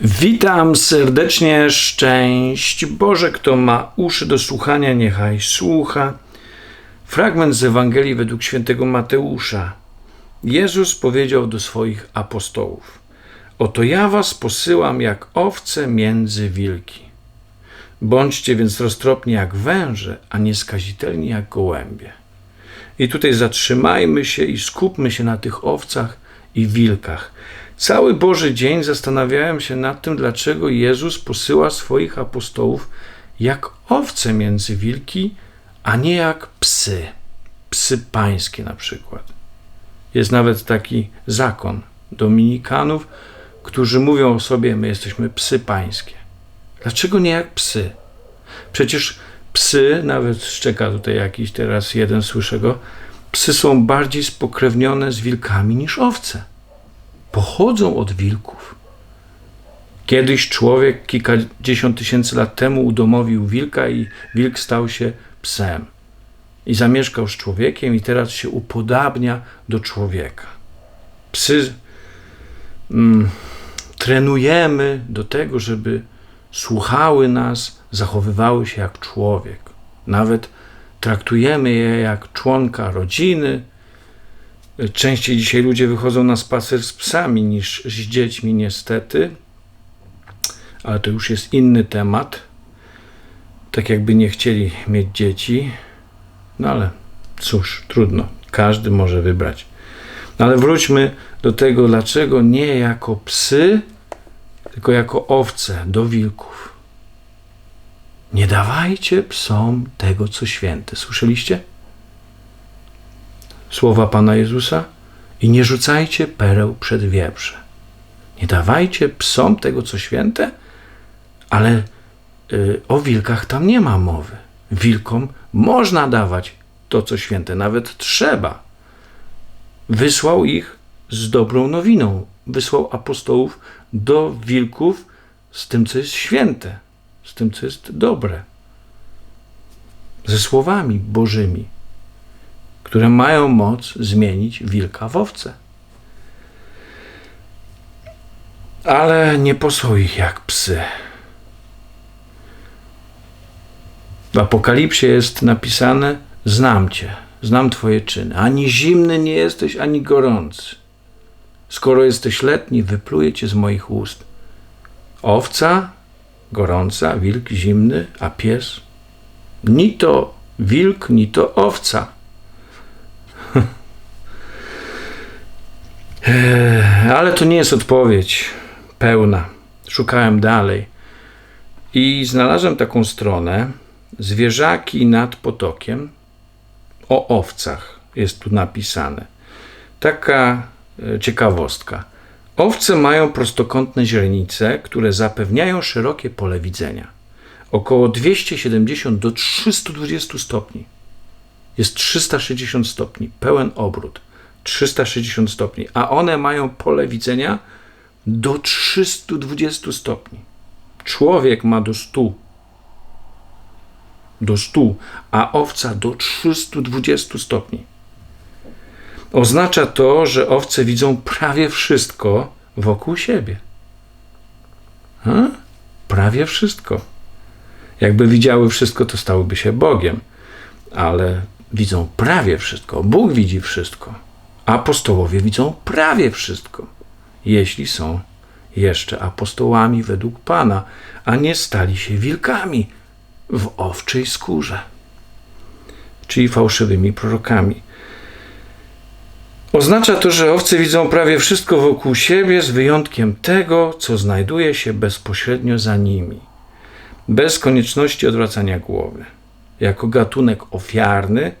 Witam serdecznie, szczęść Boże, kto ma uszy do słuchania, niechaj słucha. Fragment z Ewangelii według świętego Mateusza. Jezus powiedział do swoich apostołów: Oto ja was posyłam jak owce między wilki. Bądźcie więc roztropni jak węże, a nieskazitelni jak gołębie. I tutaj zatrzymajmy się i skupmy się na tych owcach i wilkach. Cały Boży dzień zastanawiałem się nad tym, dlaczego Jezus posyła swoich apostołów jak owce między wilki, a nie jak psy. Psy pańskie na przykład. Jest nawet taki zakon dominikanów, którzy mówią o sobie, my jesteśmy psy pańskie. Dlaczego nie jak psy? Przecież psy, nawet szczeka tutaj jakiś teraz jeden, słyszę go, psy są bardziej spokrewnione z wilkami niż owce pochodzą od wilków. Kiedyś człowiek kilkadziesiąt tysięcy lat temu udomowił wilka i wilk stał się psem. I zamieszkał z człowiekiem i teraz się upodabnia do człowieka. Psy mm, trenujemy do tego, żeby słuchały nas, zachowywały się jak człowiek. Nawet traktujemy je jak członka rodziny, Częściej dzisiaj ludzie wychodzą na spacer z psami niż z dziećmi, niestety. Ale to już jest inny temat. Tak jakby nie chcieli mieć dzieci. No ale cóż, trudno. Każdy może wybrać. No ale wróćmy do tego, dlaczego nie jako psy, tylko jako owce do wilków. Nie dawajcie psom tego, co święte. Słyszeliście? Słowa Pana Jezusa i nie rzucajcie pereł przed wieprze. Nie dawajcie psom tego, co święte, ale y, o wilkach tam nie ma mowy. Wilkom można dawać to, co święte, nawet trzeba. Wysłał ich z dobrą nowiną. Wysłał apostołów do wilków z tym, co jest święte, z tym, co jest dobre. Ze słowami Bożymi które mają moc zmienić wilka w owce. Ale nie posłał ich jak psy. W Apokalipsie jest napisane: Znam cię, znam twoje czyny. Ani zimny nie jesteś, ani gorący. Skoro jesteś letni, wypluję cię z moich ust. Owca gorąca, wilk zimny, a pies ni to wilk, ni to owca. Ale to nie jest odpowiedź pełna. Szukałem dalej i znalazłem taką stronę Zwierzaki nad potokiem o owcach. Jest tu napisane. Taka e, ciekawostka. Owce mają prostokątne źrenice, które zapewniają szerokie pole widzenia. Około 270 do 320 stopni. Jest 360 stopni, pełen obrót. 360 stopni, a one mają pole widzenia do 320 stopni. Człowiek ma do 100. Do 100, a owca do 320 stopni. Oznacza to, że owce widzą prawie wszystko wokół siebie. Prawie wszystko. Jakby widziały wszystko, to stałyby się Bogiem, ale widzą prawie wszystko. Bóg widzi wszystko. Apostołowie widzą prawie wszystko, jeśli są jeszcze apostołami według Pana, a nie stali się wilkami w owczej skórze, czyli fałszywymi prorokami. Oznacza to, że owce widzą prawie wszystko wokół siebie, z wyjątkiem tego, co znajduje się bezpośrednio za nimi, bez konieczności odwracania głowy. Jako gatunek ofiarny,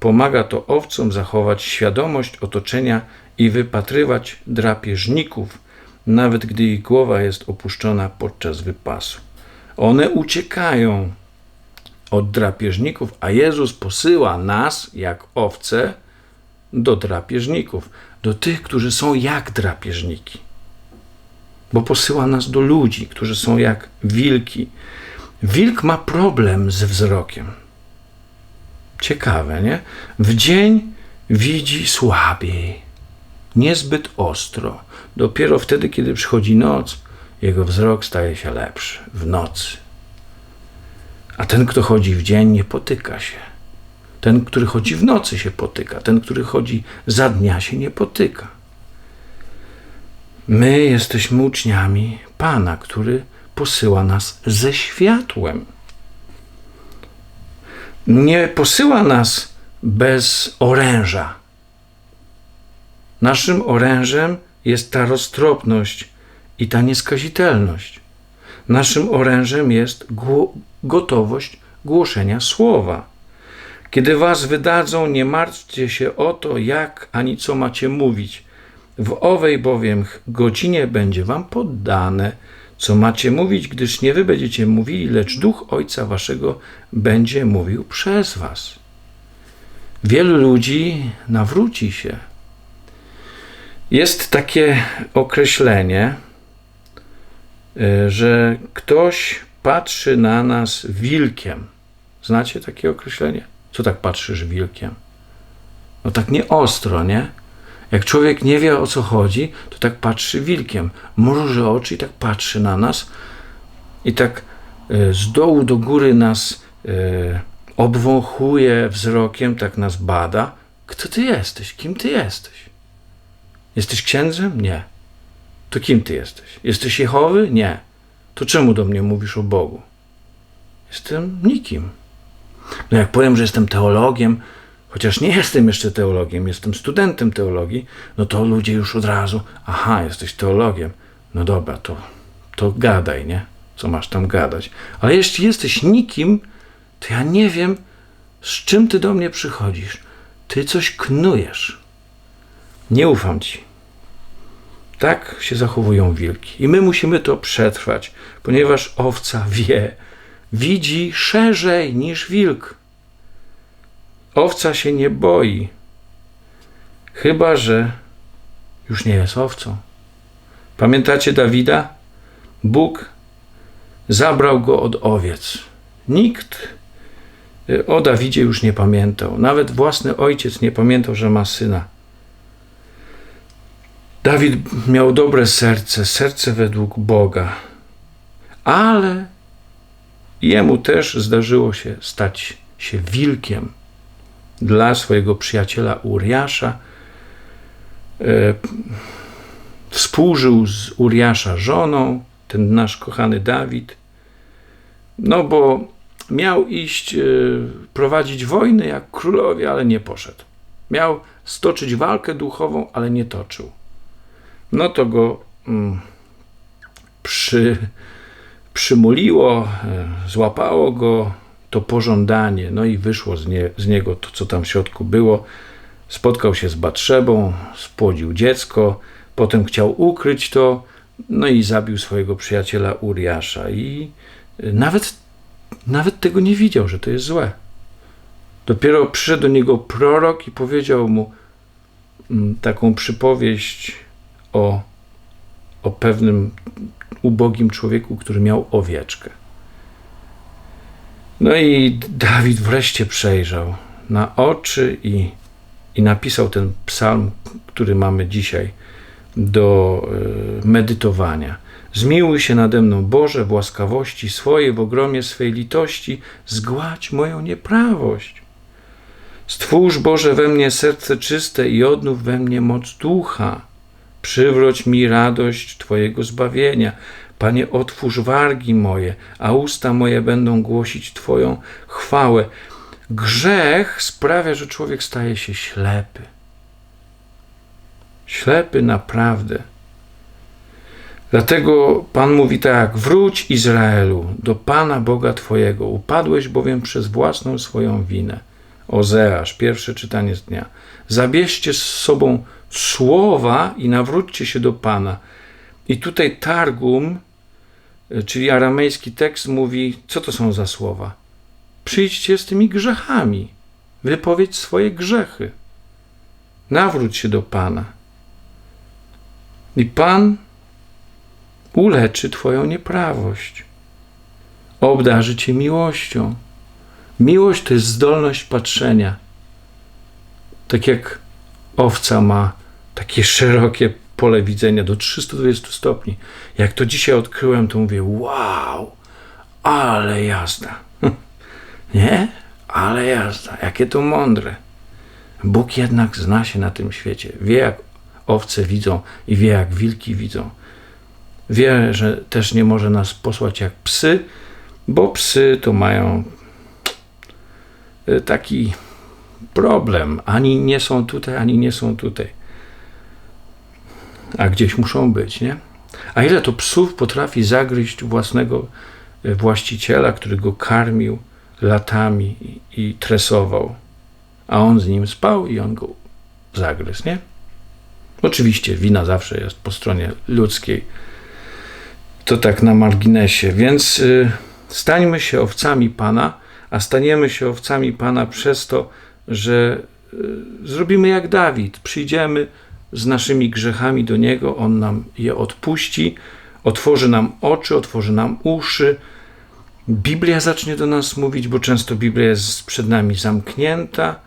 Pomaga to owcom zachować świadomość otoczenia i wypatrywać drapieżników, nawet gdy ich głowa jest opuszczona podczas wypasu. One uciekają od drapieżników, a Jezus posyła nas, jak owce, do drapieżników, do tych, którzy są jak drapieżniki. Bo posyła nas do ludzi, którzy są jak wilki. Wilk ma problem ze wzrokiem. Ciekawe, nie? W dzień widzi słabiej, niezbyt ostro. Dopiero wtedy, kiedy przychodzi noc, jego wzrok staje się lepszy w nocy. A ten, kto chodzi w dzień, nie potyka się. Ten, który chodzi w nocy, się potyka. Ten, który chodzi za dnia, się nie potyka. My jesteśmy uczniami Pana, który posyła nas ze światłem. Nie posyła nas bez oręża. Naszym orężem jest ta roztropność i ta nieskazitelność. Naszym orężem jest gło- gotowość głoszenia słowa. Kiedy was wydadzą, nie martwcie się o to, jak ani co macie mówić. W owej bowiem godzinie będzie wam poddane, co macie mówić, gdyż nie wy będziecie mówili, lecz duch Ojca waszego będzie mówił przez was. Wielu ludzi nawróci się. Jest takie określenie, y, że ktoś patrzy na nas wilkiem. Znacie takie określenie? Co tak patrzysz wilkiem? No tak nie ostro, nie? Jak człowiek nie wie o co chodzi, to tak patrzy wilkiem. Mruży oczy i tak patrzy na nas i tak e, z dołu do góry nas e, obwąchuje wzrokiem, tak nas bada. Kto ty jesteś? Kim ty jesteś? Jesteś księdzem? Nie. To kim ty jesteś? Jesteś Jehowy? Nie. To czemu do mnie mówisz o Bogu? Jestem nikim. No jak powiem, że jestem teologiem, chociaż nie jestem jeszcze teologiem, jestem studentem teologii, no to ludzie już od razu, aha, jesteś teologiem. No dobra, to, to gadaj, nie? Co masz tam gadać? Ale jeśli jesteś nikim, to ja nie wiem, z czym ty do mnie przychodzisz. Ty coś knujesz. Nie ufam ci. Tak się zachowują wilki. I my musimy to przetrwać, ponieważ owca wie, widzi szerzej niż wilk. Owca się nie boi, chyba że już nie jest owcą. Pamiętacie Dawida? Bóg zabrał go od owiec. Nikt y, o Dawidzie już nie pamiętał. Nawet własny ojciec nie pamiętał, że ma syna. Dawid miał dobre serce, serce według Boga, ale jemu też zdarzyło się stać się wilkiem dla swojego przyjaciela Uriasza. E, współżył z Uriasza żoną, ten nasz kochany Dawid, no bo miał iść e, prowadzić wojny jak królowie, ale nie poszedł. Miał stoczyć walkę duchową, ale nie toczył. No to go mm, przy, przymuliło, e, złapało go to pożądanie, no i wyszło z, nie, z niego to, co tam w środku było. Spotkał się z Batrzebą, spłodził dziecko, potem chciał ukryć to, no i zabił swojego przyjaciela Uriasza i e, nawet, nawet tego nie widział, że to jest złe. Dopiero przyszedł do niego prorok i powiedział mu mm, taką przypowieść o, o pewnym ubogim człowieku, który miał owieczkę. No i Dawid wreszcie przejrzał na oczy i, i napisał ten psalm, który mamy dzisiaj do y, medytowania. Zmiłuj się nade mną, Boże, w łaskawości swojej, w ogromie swej litości, zgładź moją nieprawość. Stwórz, Boże, we mnie serce czyste i odnów we mnie moc ducha. Przywróć mi radość Twojego zbawienia. Panie, otwórz wargi moje, a usta moje będą głosić Twoją chwałę. Grzech sprawia, że człowiek staje się ślepy. Ślepy naprawdę. Dlatego Pan mówi tak: Wróć Izraelu do Pana Boga Twojego. Upadłeś bowiem przez własną swoją winę. Ozeasz, pierwsze czytanie z dnia. Zabierzcie z sobą słowa i nawróćcie się do Pana. I tutaj Targum, czyli aramejski tekst, mówi: Co to są za słowa? Przyjdźcie z tymi grzechami, wypowiedz swoje grzechy. Nawróć się do Pana. I Pan uleczy Twoją nieprawość, obdarzy Cię miłością. Miłość to jest zdolność patrzenia. Tak jak owca ma takie szerokie pole widzenia do 320 stopni. Jak to dzisiaj odkryłem, to mówię: Wow, ale jazda. Nie? Ale jazda. Jakie to mądre. Bóg jednak zna się na tym świecie. Wie, jak owce widzą i wie, jak wilki widzą. Wie, że też nie może nas posłać jak psy, bo psy to mają y, taki problem. Ani nie są tutaj, ani nie są tutaj. A gdzieś muszą być, nie? A ile to psów potrafi zagryźć własnego y, właściciela, który go karmił latami i tresował, a on z nim spał i on go zagryzł, nie? Oczywiście wina zawsze jest po stronie ludzkiej. To tak na marginesie, więc y, stańmy się owcami Pana, a staniemy się owcami Pana przez to, że y, zrobimy jak Dawid. Przyjdziemy z naszymi grzechami do Niego, On nam je odpuści, otworzy nam oczy, otworzy nam uszy. Biblia zacznie do nas mówić, bo często Biblia jest przed nami zamknięta,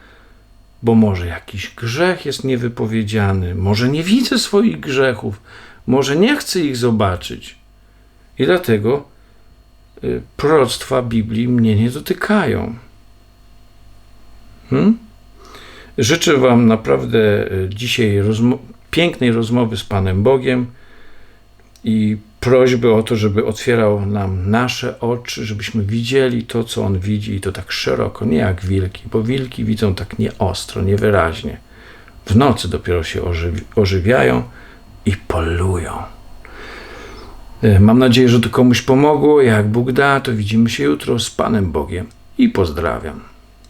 bo może jakiś grzech jest niewypowiedziany, może nie widzę swoich grzechów, może nie chcę ich zobaczyć. I dlatego y, proroctwa Biblii mnie nie dotykają. Hmm? Życzę Wam naprawdę y, dzisiaj rozmo- pięknej rozmowy z Panem Bogiem i prośby o to, żeby otwierał nam nasze oczy, żebyśmy widzieli to, co On widzi i to tak szeroko, nie jak wilki, bo wilki widzą tak nieostro, niewyraźnie. W nocy dopiero się ożywi- ożywiają i polują. E, Mam nadzieję, że to komuś pomogło. Jak Bóg da, to widzimy się jutro z Panem Bogiem i pozdrawiam.